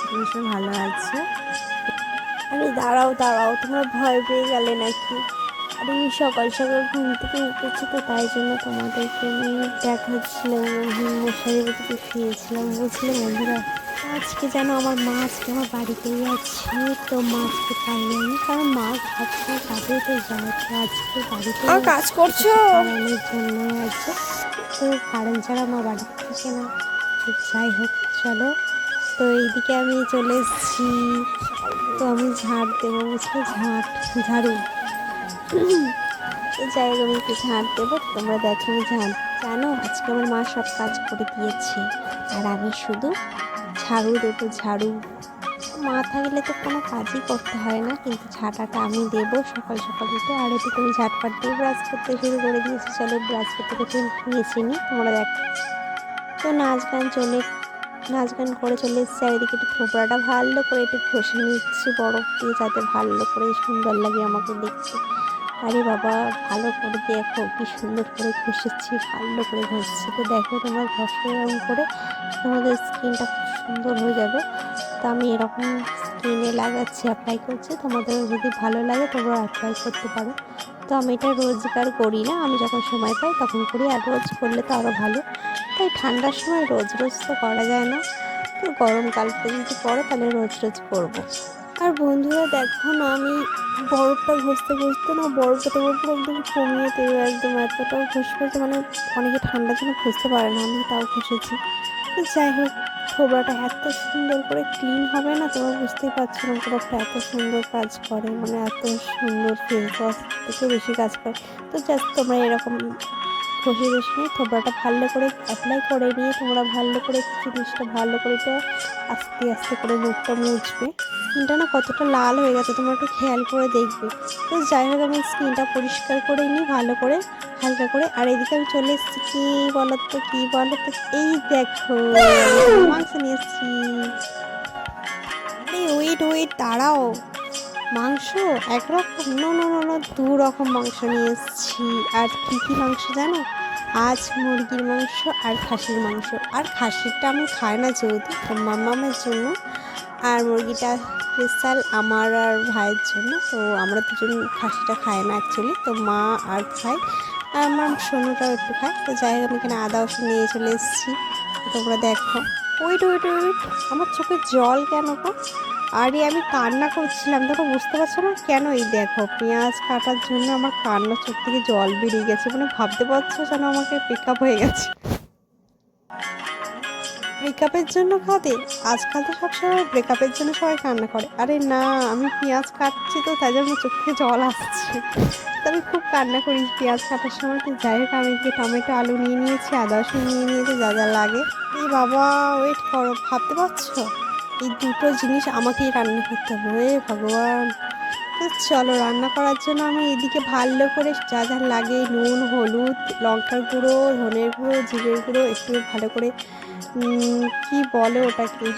তুমি সব ভালো আছো। আরে দাঁড়াও দাঁড়াও তোমরা ভয় পেয়ে গেলে নাকি? আরে আমি সকাল সকাল ঘুম থেকে উঠেছি তো তাই জন্য তোমাদেরকে আমি দেখাচ্ছিলাম মশারির ভিতরে শুয়েছিলাম বুঝলে বন্ধুরা আজকে যেন আমার মা আজকে আমার বাড়িতেই আছে তো মাছকে পাইনি আমি কারণ মাছ ভাবছে কাজে তো যায় তো আজকে বাড়িতে কাজ করছ? কারণের জন্য আছে। তো কারণ ছাড়া আমার বাড়িতে থাকে না। তো যাই হোক, চলো। তো এইদিকে আমি চলে এসেছি। তো আমি ঝাড় দেবো, বুঝলে? ঝাঁট ঝাড়ু। যাই হোক আমি একটু ঝাঁট দেবো। তোমরা দেখো আমি ঝাঁট জানো, আজকে আমার মা সব কাজ করে দিয়েছে। আর আমি শুধু ঝাড়ু দেবো, ঝাড়ু। মা থাকলে তো কোনো কাজই করতে হয় না, কিন্তু ঝাঁটাটা আমি দেবো সকাল সকাল উঠে। আর এদিকে আমি ঝাঁটপাট দিয়ে ব্রাশ করতে শুরু করে দিয়েছি। চলো ব্রাশ করতে করতে নিয়েছি নি তোমরা দেখ। তো নাচ গান চলে, নাচ গান করে চলে এসেছি। আর এদিকে একটু থোপড়াটা ভালো করে একটু ঘষে নিচ্ছি, বরফ দিয়ে যাতে ভালো করে সুন্দর লাগে আমাকে দেখতে। আরে বাবা, ভালো করে দেখো, কি সুন্দর করে ঘষেছি, ভালো করে ঘষছি। তো দেখো তোমরা ঘষে এরকম করে তোমাদের স্কিনটা খুব সুন্দর হয়ে যাবে। তো আমি এরকম স্কিনে লাগাচ্ছি অ্যাপ্লাই করছি। তোমাদের যদি ভালো লাগে তোমরা অ্যাপ্লাই করতে পারো। তো আমি এটা রোজগার করি না, আমি যখন সময় পাই তখন করি, আর রোজ করলে তো আরও ভালো। তাই ঠান্ডার সময় রোজ রোজ তো করা যায় না। তো গরমকালটা যদি পড়ে তাহলে রোজ রোজ করব আর বন্ধুরা, দেখো না, আমি বরফটা ঘষতে ঘষতে না, বরফটা তোমার পুরো একদম কমিয়ে দেবে, একদম এতটাও ঘষবে যে মানে অনেকে ঠান্ডার জন্য ঘষতে পারে না, আমি তাও ঘষেছি। তো যাই হোক থোবড়াটা এত সুন্দর করে ক্লিন হবে না, তোমরা বুঝতেই পারছ না বরফটা এত সুন্দর কাজ করে মানে এত সুন্দর ফেস ওয়াশ থেকে বেশি কাজ করে। তো জাস্ট তোমরা এরকম ঘষে ঘষে থোবড়াটা ভালো করে অ্যাপ্লাই করে নিয়ে তোমরা ভালো করে জিনিসটা ভালো করে তো আস্তে আস্তে করে মুখটা মুছবে। স্কিনটা না কতটা লাল হয়ে গেছে, তোমরা একটু খেয়াল করে দেখবে। তো যাই হোক, আমি স্কিনটা পরিষ্কার করে নিই, ভালো করে, হালকা করে। আর এদিকে আমি চলে এসেছি, কি বলো তো কি বলো তো এই দেখো মাংস নিয়ে এসেছি। ওয়েট ওয়েট দাঁড়াও। মাংস? একরকম? নো নো নো নো দু রকম মাংস নিয়ে এসেছি। আর কী কী মাংস জানো? আজ মুরগির মাংস আর খাসির মাংস। আর খাসিরটা আমি খাই না যেহেতু মামামের জন্য। আর মুরগিটা স্পেশাল আমার আর ভাইয়ের জন্য। তো আমরা দুজন খাসিটা খাই না অ্যাকচুয়ালি তো মা আর খাই আর আমার সোনুটাও একটু খায়। তো যাই হোক, আমি এখানে আদা ওষুধ নিয়ে চলে এসেছি। তোমরা দেখো। ওইট ওইট ওইট আমার চোখে জল কেন গো? আরে, আমি কান্না করছিলাম। দেখো, বুঝতে পারছ না কেন? এই দেখো, পেঁয়াজ কাটার জন্য আমার কান্না চোখ থেকে জল বেরিয়ে গেছে মানে ভাবতে পারছ যেন আমাকে পিক আপ হয়ে গেছে? ব্রেকআপের জন্য কাঁদে আজকাল তো সবসময় ব্রেকআপের জন্য সবাই কান্না করে। আরে না, আমি পেঁয়াজ কাটছি তো, তাই জন্য চোখ জল আসছে। আমি খুব কান্না করি পেঁয়াজ কাটার সময়। তো যাই হোক, আমি এদিকে টমেটো, আলু নিয়ে নিয়েছি, আদা, রসুন নিয়ে নিয়েছি, যা যা লাগে। এই বাবা ওয়েট করো, ভাবতে পারছ? এই দুটো জিনিস আমাকেই রান্না করতে হবে হে ভগবান। তো চলো রান্না করার জন্য আমি এদিকে ভালো করে যা যা লাগে নুন হলুদ লঙ্কার গুঁড়ো ধনের গুঁড়ো জিরের গুঁড়ো একটু ভালো করে কি বলে ওটাকে?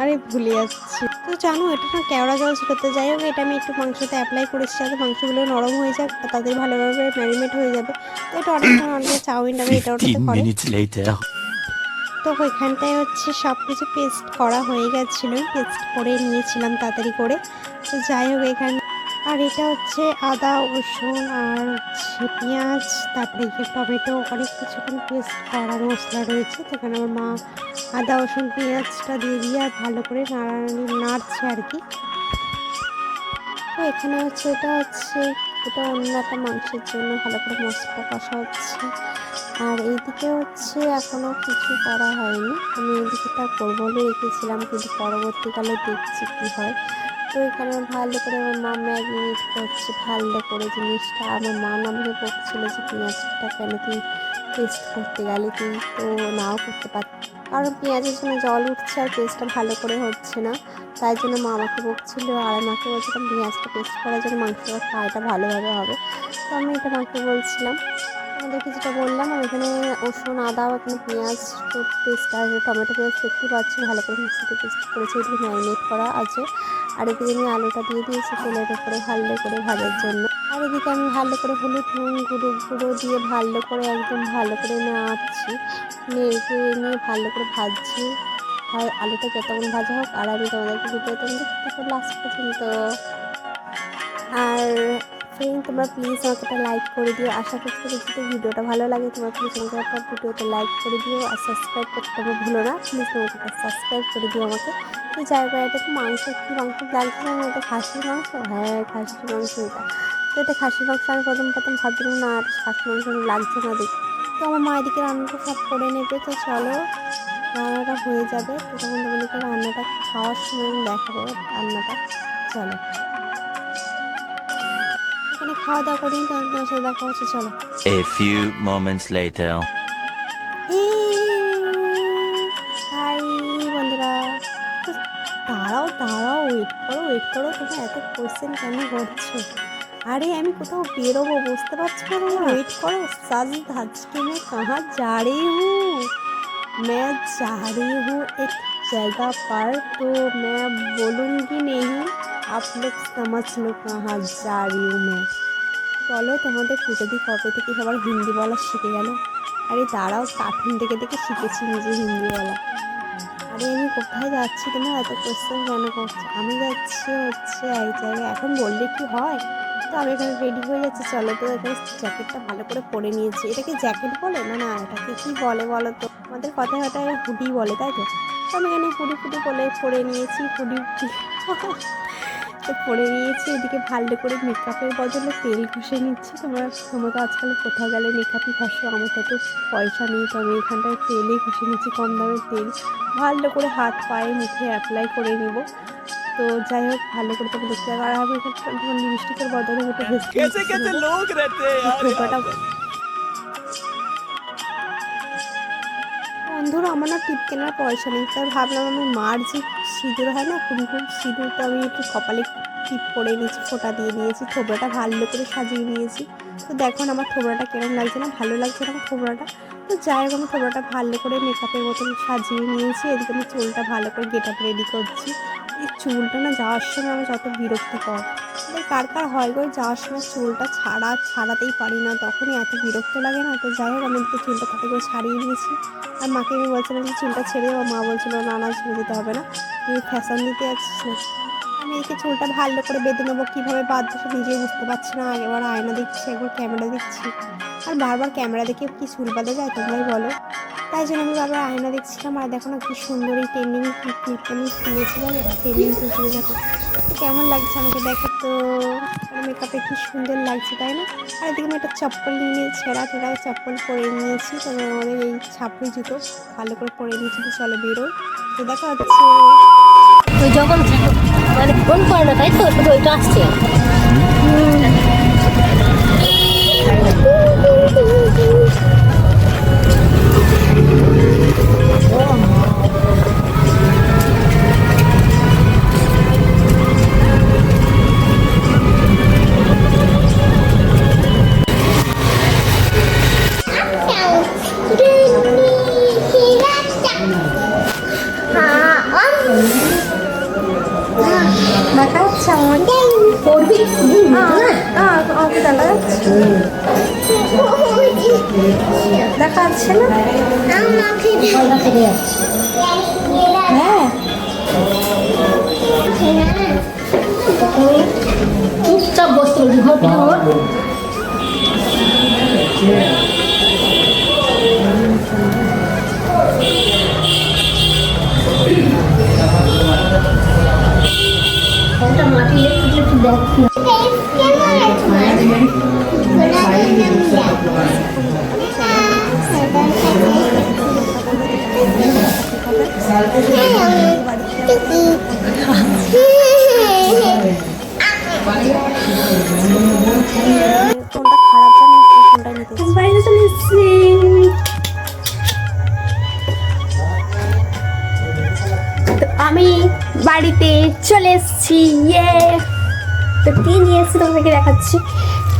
আরে ভুলে যাচ্ছি। তো জানো এটা না কেওড়া জল ছিল যাই হোক এটা আমি একটু মাংসতে অ্যাপ্লাই করেছি যাতে মাংসগুলো নরম হয়ে যাক তাদের ভালোভাবে ম্যারিনেট হয়ে যাবে। তো এটা অনেক সময় অনেকে চাউমিন টাউমিন এটা ওটাতে করে. তো ওইখানটায় হচ্ছে সব কিছু পেস্ট করা হয়ে গেছিল পেস্ট করে নিয়েছিলাম তাড়াতাড়ি করে। তো যাই হোক এখানে, আর এটা হচ্ছে আদা, রসুন আর হচ্ছে পেঁয়াজ, তারপরে এখানে টমেটো, অনেক কিছু এখানে পেস্ট করা মশলা রয়েছে। তো এখানে আমার মা আদা, রসুন, পেঁয়াজটা দিয়ে দিয়ে আর ভালো করে নাড়ানি, নাড়ছে আর কি। তো এখানে হচ্ছে এটা হচ্ছে, এটা অন্য একটা মাংসের জন্য ভালো করে মশলা কষা হচ্ছে। আর এইদিকে হচ্ছে এখনও কিছু করা হয়নি। আমি এইদিকেটা করব বলে রেখেছিলাম কিন্তু পরবর্তীকালে দেখছি কি হয়। তো এখানে ভালো করে আমার মা ম্যাগনেট করছে, ভালো করে জিনিসটা। আমার মা আমাকে বকছিল যে পেঁয়াজটা কেন তুই পেস্ট করতে গেলে তুই তো নাও করতে পার, কারণ পেঁয়াজের জন্য জল উঠছে আর পেস্টটা ভালো করে হচ্ছে না। তাই জন্য মা আমাকে বকছিল আর আমাকে বলছিলাম, পেঁয়াজটা পেস্ট করার জন্য মাংসটা ফ্রাইটা ভালোভাবে হবে। তো আমি এটা মাকে বলছিলাম। আমাদের কিছুটা বললাম, আর এখানে রসুন, আদা, এখানে পেঁয়াজ পেস্ট আর টমেটো পেস্ট দেখতে পাচ্ছি, ভালো করে মিক্সিতে পেস্ট করেছি, এগুলো ম্যারিনেট করা আছে। আর এদিকে আমি আলুটা দিয়ে দিয়েছি তেলের উপরে ভালো করে ভাজার জন্য। আর এদিকে আমি ভালো করে হলুদ, নুন, গুঁড়ো গুঁড়ো দিয়ে ভালো করে একদম ভালো করে নাড়ছি, নেড়ে নিয়ে ভালো করে ভাজছি। আর আলুটা যতক্ষণ ভাজা হোক, আর আমি তোমাদেরকে ভিডিওতে দেখতে লাস্ট পর্যন্ত। আর ফ্রেন্ড তোমরা প্লিজ আমাকে একটা লাইক করে দিও। আশা করছি যদি ভিডিওটা ভালো লাগে। তোমরা প্লিজ আমাকে একটা ভিডিওতে লাইক করে দিও আর সাবস্ক্রাইব করতে তোমরা ভুলো না। প্লিজ তোমাকে একটা সাবস্ক্রাইব করে দিও আমাকে। তো যাই জায়গায় এটা মাংস, কি মাংস লাগছে না এটা খাসির মাংস। হ্যাঁ খাসির মাংস এটা। তো এটা খাসির মাংস আমি প্রথম প্রথম ভাবছিলাম, না, আর খাসির মাংস লাগছে না দেখি তো আমার মা এদিকে রান্নাটা সব করে নেবে। তো চলো, রান্নাটা হয়ে যাবে। তো তখন তোমাদেরকে রান্নাটা খাওয়ার সময় দেখাবো রান্নাটা। চলো। খাওয়া দাওয়া করি তাহলে তোমার সাথে দেখা হচ্ছে চলো। A few moments later. Hi বন্ধুরা। দাঁড়াও দাঁড়াও ওয়েট করো ওয়েট করো তুমি এত কোশ্চেন কেন করছ? আরে আমি কোথাও বেরোবো বুঝতে পারছ না ওয়েট করো সাজ ধাজকে মে কাহা যা রে হু। মে যা রে হু এক জায়গা পার তো মে বলুঙ্গি নেহি আপ লোক समझ लो कहाँ जा रही हूँ বলো তোমাদের পুজোদি কবে থেকে? সবার হিন্দি বলা শিখে গেল। আরে দাঁড়াও কার্টুন দেখে দেখে শিখেছি নিজে হিন্দি বলা। আরে আমি কোথায় যাচ্ছি? তোমার এত কোশ্চেন কেন করছ? আমি যাচ্ছি হচ্ছে এক জায়গায়। এখন বললে কি হয়? তো আমি এখানে রেডি হয়ে যাচ্ছি চলো তো এখানে জ্যাকেটটা ভালো করে পরে নিয়েছি। এটাকে জ্যাকেট বলে? না না, এটাকে কি বলে বলো তো? আমাদের কথায় কথায় হুডি বলে, তাই তো? তো আমি এখানে হুডি ফুডি বলে পরে নিয়েছি। হুডি তো পরে নিয়েছি এদিকে ভালো করে মেকআপের বদলে তেল ঘষে নিচ্ছি। তোমরা তোমরা তো আজকাল কোথাও গেলে মেকআপই ঘষো। আমার তো পয়সা নেই তো আমি এখানটায় তেলে ঘষে নিচ্ছি কম দামের তেল। ভালো করে হাত পায়ে মুখে অ্যাপ্লাই করে নিব। তো যাই হোক ভালো করে তোমাকে দেখতে আর আমি লিপস্টিকের বদলে একটা হেসে টোকাটা আমার না টিপ কেনার পয়সা নেই। তাই ভাবলাম আমি মার যে সিঁদুর হয় না, কুমকুম সিঁদুরটা আমি একটু কপালে টিপ করে নিয়েছি ফোঁটা দিয়ে নিয়েছি, থোবড়াটা ভালো করে সাজিয়ে নিয়েছি। তো দেখো আমার থোবড়াটা কেমন লাগছে না, ভালো লাগছে না আমার থোবড়াটা। তো যাই হোক আমি থোবড়াটা ভালো করে মেকআপের মতন সাজিয়ে নিয়েছি, এদিকে আমি চুলটা ভালো করে গেট আপ রেডি করছি। এই চুলটা না যাওয়ার সময় আমি যত বিরক্তিকর তাই কার কার হয় গো যাওয়ার সময় চুলটা ছাড়া, ছাড়াতেই পারি না। তখনই এত বিরক্ত লাগে না তো? যাই হোক, আমি এদিকে চুলটা তাতে করে ছাড়িয়ে দিয়েছি। আর মাকে আমি বলছিলাম যে, চুলটা ছেড়ে দেবো মা বলছিল, না না, ছেড়ে দিতে হবে না। তুই ফ্যাশন দিতে যাচ্ছিস আমি এদিকে চুলটা ভালো করে বেঁধে নেব। কীভাবে বাঁধবো সে নিজেই বুঝতে পারছি না। আগেবার আয়না দেখছি, একবার ক্যামেরা দেখছি। আর বারবার ক্যামেরা দেখে কি চুল বাঁধা যায় তোমরাই বলো। তাই জন্য আমি বারবার আয়না দেখছিলাম। আর দেখো না কি সুন্দর এই ট্রেন্ডিং ক্লিপটা আমি কিনেছিলাম ট্রেন্ডিং দেখো তো কেমন লাগছে আমাকে দেখো তো? মেকআপে কি সুন্দর লাগছে তাই না? আর এদিকে আমি একটা চপ্পল নিয়ে ছেঁড়া টেরা চপ্পল পরে নিয়েছি তো আমাদের এই ছাপড়ি জুতো ভালো করে পরে নিয়েছি তো চলো বেরোই। তো দেখা হচ্ছে। ওই যখন মানে ফোন করে না তাই তো? ওইটা আসছে দেখা দেখা যাচ্ছে না? হ্যাঁ। চুপচাপ বসতে বলছি ঘর মাটি লেগে একটু দেখ। কোনটা খারাপ জানো কোনটা নিতে আমি বাড়িতে চলে এসেছি ইয়ে। তো কি নিয়ে এসেছি তোমাদেরকে দেখাচ্ছি?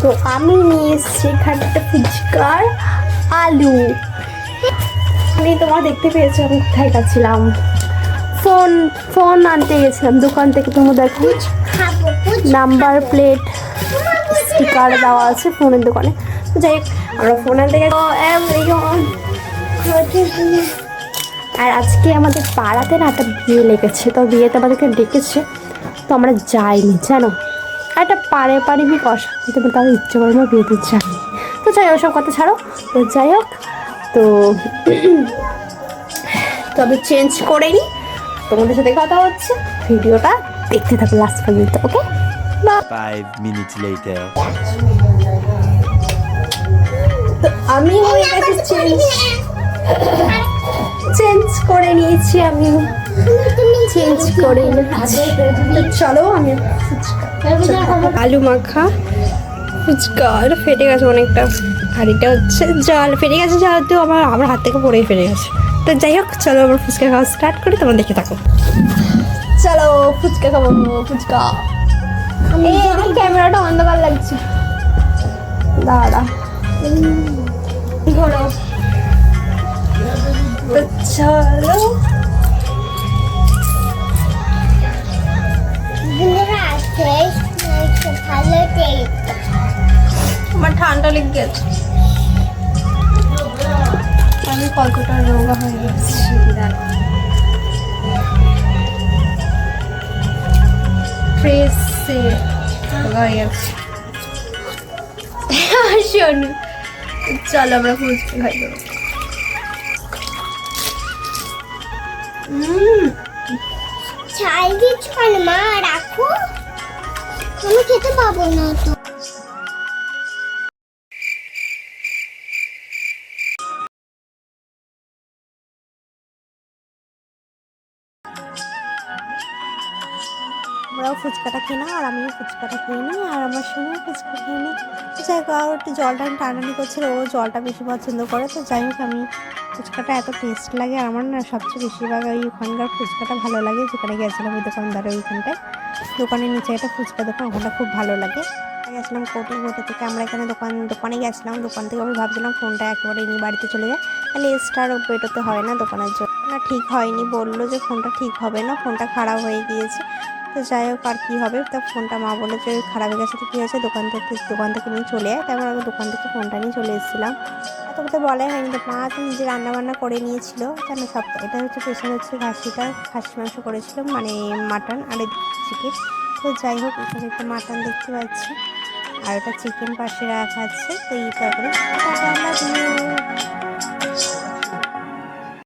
তো আমি নিয়ে এসেছি এখানে একটা ফুচকার আলু। আমি তোমার দেখতে পেয়েছ আমি কোথায় গেছিলাম। ফোন ফোন আনতে গেছিলাম। দোকান থেকে তুমি দেখো। নাম্বার প্লেট, স্টিকার দেওয়া আছে ফোনের দোকানে। তো যাই আমরা ফোন আনতে আর আজকে আমাদের পাড়াতে না একটা বিয়ে লেগেছে, তো বিয়েতে আমাদেরকে ডেকেছে, তো আমরা যাইনি, জানো? একটা পারিবারিক অশান্তিতে বলতে আমার ইচ্ছে করে আমরা বিয়েতে যাইনি তো যাই ওসব কথা ছাড়ো। তো যাই হোক, তো তবে চেঞ্জ করে নিই তোমাদের সাথে কথা হচ্ছে। ভিডিওটা দেখতে থাকো লাস্ট পর্যন্ত ওকে Five minutes later. তো আমি হয়ে গেছি চেঞ্জ চেঞ্জ করে নিয়েছি আমি চেঞ্জ করে নিয়েছি। চলো আমি আলু মাখা ফুচকা ফেটে গেছে অনেকটা। আর এটা হচ্ছে জল ফেটে গেছে যেহেতু আমার আমার হাত থেকে পড়েই ফেটে গেছে। তো যাই হোক চলো আমরা ফুচকা খাওয়া স্টার্ট করি তোমরা দেখে থাকো। চলো ফুচকা খাব ফুচকা। ক্যামেরাটা অন্ধকার লাগছে। দাঁড়া। ঘোরো। তো চলো। আমার ঠান্ডা লেগে গেছে। কতটা রোগা হয়ে গেছি। হয়ে শোন, চলো আমরা ফুচকা খাই চাল দিচ্ছ মা? রাখো। আমি খেতে পাবো না তো। ফুচকাটা নাও, আর আমিও ফুচকাটা খেয়ে নিই, আর আমার সঙ্গেও ফুচকা খেয়ে নিই যাই হোক আর একটু জলটা টানানি করছিল, ও জলটা বেশি পছন্দ করে, তো যাই হোক, আমি ফুচকাটা এত টেস্ট লাগে, আর আমার না সবচেয়ে বেশিরভাগ ওই ওখানকার ফুচকাটা ভালো লাগে, যেখানে গেছিলাম ওই দোকানদারের ওইখানটায়। দোকানের নিচে একটা ফুচকা দোকান, ওখানটা খুব ভালো লাগে। গেছিলাম কোটে কোটে থেকে, আমরা এখানে দোকান, দোকানে গেছিলাম, দোকান থেকে আমি ভাবছিলাম ফোনটা একেবারে নিয়ে বাড়িতে চলে যায় তাহলে এক্সট্রা বেরোতে হয় না দোকানের জন্য। না, ঠিক হয়নি, বলল যে ফোনটা ঠিক হবে না, ফোনটা খারাপ হয়ে গিয়েছে। তো যাই হোক, আর কী হবে? তো ফোনটা মা বলে যে খারাপ হয়ে গেছে তো কী হয়েছে? দোকান থেকে দোকান থেকে নিয়ে চলে যায় তারপর আমি দোকান থেকে ফোনটা নিয়ে চলে এসেছিলাম। এত তো বলাই হয়নি। তো মা তো নিজে রান্নাবান্না করে নিয়েছিল। কেন সব? এটা হচ্ছে স্পেশাল হচ্ছে খাসিটা খাসি মাংস করেছিল মানে মাটন আর চিকেন তো যাই হোক, এখানে একটা মাটন দেখতে পাচ্ছি। আর এটা চিকেন পাশে রাখা আছে। তো এই তারপর